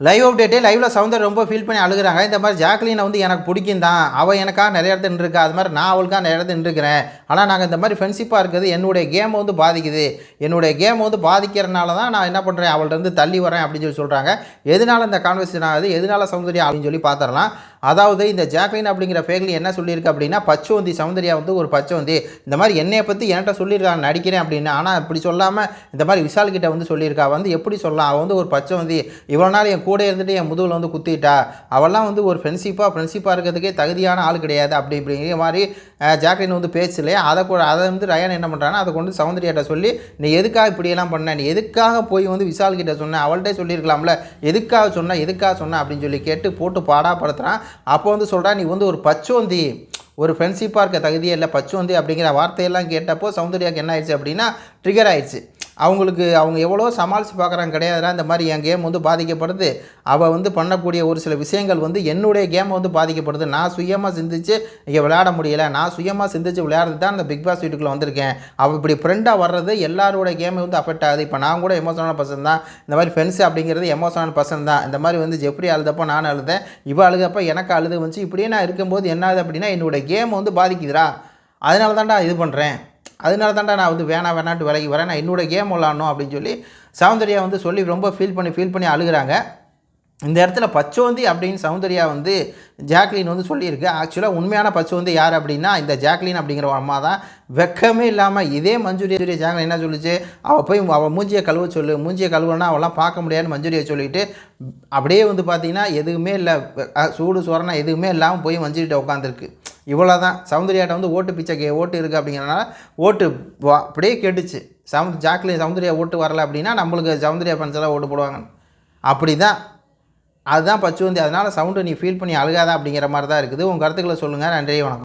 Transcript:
Live அப்டேட்டே லைவில் சவுந்தர் ரொம்ப feel பண்ணி அழுகுறாங்க. இந்த மாதிரி ஜாக்லினை வந்து எனக்கு பிடிக்கும் தான். அவள் எனக்காக நிறைய இடத்துல நின்றுருக்கா. அது மாதிரி நான் அவளுக்காக நிறைய இடத்துல நின்றுக்கிறேன் ஆனால் நாங்கள் இந்த மாதிரி ஃப்ரெண்ட்ஷிப்பாக இருக்கிறது என்னுடைய கேமை வந்து பாதிக்குது. என்னுடைய கேமை வந்து பாதிக்கிறனால தான் நான் என்ன பண்ணுறேன் அவள்கிட்ட இருந்து தள்ளி வரேன் அப்படின்னு சொல்லி சொல்கிறாங்க எதனால இந்த கான்வர்சேஷன் ஆகுது? எதனால சௌந்தர்யா அப்படின்னு சொல்லி பார்த்துடலாம். அதாவது இந்த ஜாக்லின் அப்படிங்கிற ஃபேக்லி என்ன சொல்லியிருக்கு அப்படின்னா பச்சோந்தி சௌந்தர்யா வந்து ஒரு பச்சோந்தி. இந்த மாதிரி என்னையை பற்றி என்கிட்ட சொல்லியிருக்காங்க நடிக்கிறேன் அப்படின்னு. ஆனால் இப்படி சொல்லாமல் இந்த மாதிரி விஷால் கிட்ட வந்து சொல்லியிருக்கா. வந்து எப்படி சொல்லலாம்? அவள் வந்து ஒரு பச்சோந்தி. இவ்வளோ நாள் என் கூட இருந்துட்டு என் முதுகில் வந்து குத்திட்டா. அவள்லாம் வந்து ஒரு ஃப்ரெண்ட்ஷிப்பாக ஃப்ரெண்ட்ஷிப்பாக இருக்கிறதுக்கே தகுதியான ஆள் கிடையாது. அப்படி இப்படிங்கிற மாதிரி ஜாக்லின் வந்து பேசலையே அதை கூட அதை வந்து ரயான் என்ன பண்ணுறான்னா அதை கொண்டு சௌந்தர்யாட்ட சொல்லி நீ எதுக்காக இப்படியெல்லாம் பண்ண? நீ எதுக்காக போய் வந்து விஷால் கிட்ட சொன்ன? அவள்கிட்ட சொல்லியிருக்கலாம்ல. எதுக்காக சொன்ன? எதுக்காக சொன்ன? அப்படின்னு சொல்லி கேட்டு போட்டு பாடாப்படுத்துகிறான் அப்போ வந்து சொல்கிறா நீ வந்து ஒரு பச்சோந்தி ஒரு ஃப்ரெண்ட்ஷிப்பாக இருக்க தகுதியே இல்லை பச்சோந்தி அப்படிங்கிற வார்த்தையெல்லாம் கேட்டப்போ சௌந்தர்யாவுக்கு என்ன ஆயிடுச்சு அப்படின்னா ட்ரிகர் ஆயிடுச்சு. அவங்களுக்கு அவங்க எவ்வளோ சமாளித்து பார்க்குறாங்க கிடையாதுடா இந்த மாதிரி என் கேம் வந்து பாதிக்கப்படுது. அவள் வந்து பண்ணக்கூடிய ஒரு சில விஷயங்கள் வந்து என்னுடைய கேம் வந்து பாதிக்கப்படுது. நான் சுயமாக சிந்திச்சு இங்கே விளையாட முடியலை. நான் சுயமாக சிந்திச்சு விளையாடுறது தான் இந்த பிக் பாஸ் வீட்டுக்குள்ளே வந்திருக்கேன். அவள் இப்படி ஃப்ரெண்டாக வர்றது எல்லாரோட கேமை வந்து அஃபெக்ட் ஆகுது. இப்போ நான் கூட எமோஷனல் பர்சன் தான். இந்த மாதிரி ஃப்ரெண்ட்ஸ் அப்படிங்கிறது எமோஷனல் பர்சன் தான். இந்த மாதிரி வந்து ஜெப்ரி அழுதப்போ நான் அழுதேன் இவள் அழுதப்போ எனக்கு அழுது வந்துச்சு. இப்படியே நான் இருக்கும்போது என்ன ஆகுது அப்படின்னா என்னுடைய கேம் வந்து பாதிக்குதுடா. அதனால தான்டா இது பண்ணுறேன் அதனால தான்டா நான் வந்து வேணாம் வேணான்ட்டு விலகி வரேன். நான் என்னோட கேம் விளாடணும் அப்படின்னு சொல்லி சௌந்தர்யா வந்து சொல்லி ரொம்ப ஃபீல் பண்ணி ஃபீல் பண்ணி அழுகுறாங்க. இந்த இடத்துல பச்சோந்தி அப்படின்னு சௌந்தர்யா வந்து ஜாக்லின் வந்து சொல்லியிருக்கு. ஆக்சுவலாக உண்மையான பச்சோந்தி யார் அப்படின்னா இந்த ஜாக்லின் அப்படிங்கிற ஒரு அம்மா தான். வெக்கமே இல்லாமல் இதே மஞ்சுரிய ஜாக்லின் என்ன சொல்லிச்சு? அவள் போய் அவள் மூஞ்சியை கழுவ சொல்லு. மூஞ்சியை கழுவுனா அவெல்லாம் பார்க்க முடியாதுன்னு மஞ்சுரியை சொல்லிட்டு அப்படியே வந்து பார்த்திங்கன்னா எதுவுமே இல்லை. சூடு சொரணம் எதுவுமே இல்லாமல் போய் மஞ்சுரிட்ட உட்காந்துருக்கு. இவ்வளோ தான் சௌந்தர்யாட்ட வந்து ஓட்டு பிச்சை கே ஓட்டு இருக்குது அப்படிங்கிறனால ஓட்டு வா- அப்படியே கெட்டுச்சு சவுண்ட் ஜாக்லின் சௌந்தர்யா ஓட்டு வரல அப்படின்னா நம்மளுக்கு சௌந்தர்யா ஃபேன்ஸ் ஓட்டு போடுவாங்க அப்படி தான் அதுதான் பச்சுவந்தி. அதனால் சவுண்டு நீ ஃபீல் பண்ணி அழுகாதா அப்படிங்கிற மாதிரி தான் இருக்குது. உங்கள் கருத்துக்களை சொல்லுங்கள் நன்றி வணக்கம்.